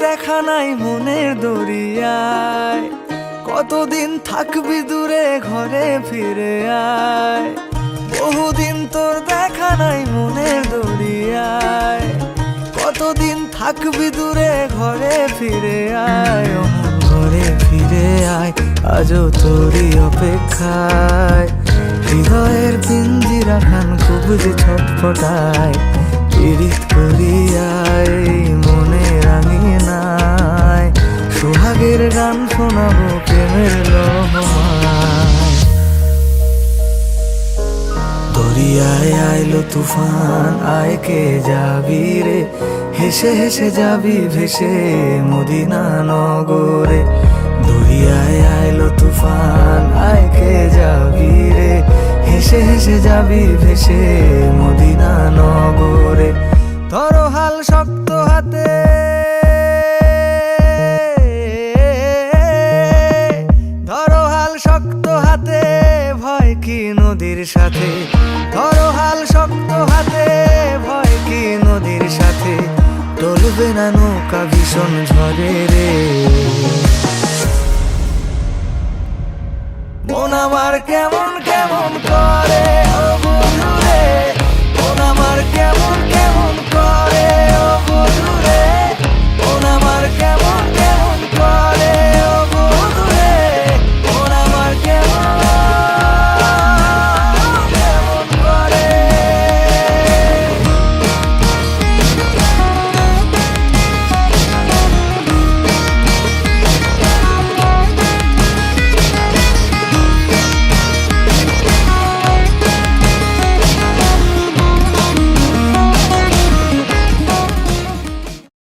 দেখা নাই মনের দরিয়ায়। কতদিন থাকবি দূরে ঘরে ফিরে আয়। বহুদিন তোর দেখা নাই মনের দরিয়ায়। কতদিন থাকবি দূরে ঘরে ফিরে আয় ঘরে ফিরে আয়, আজও তোরই অপেক্ষায়। হৃদয়ের পিঞ্জিরা খান খুব যে ছটফটায়। পীড়িত করিয়ায় মনে রাঙিয়ে নাই। সোহাগের গান শোনাবো প্রেমের দরিয়ায় আইলো তুফান, আয় কে যাবি রে? হেসে হেসে যাবি ভেসে মদিনা নগরে। দরিয়ায় আইলো তুফান, আয় কে যাবি রে? হেসে হেসে যাবি ভেসে মদিনা নগরে। হাতে, ভয় কি নদীর সাথে? ধরো হাল শক্ত হাতে, ভয় কি নদীর সাথে? টলবে না নৌকা ভীষণ ঝরে রে। মন আমার কেমন কেমন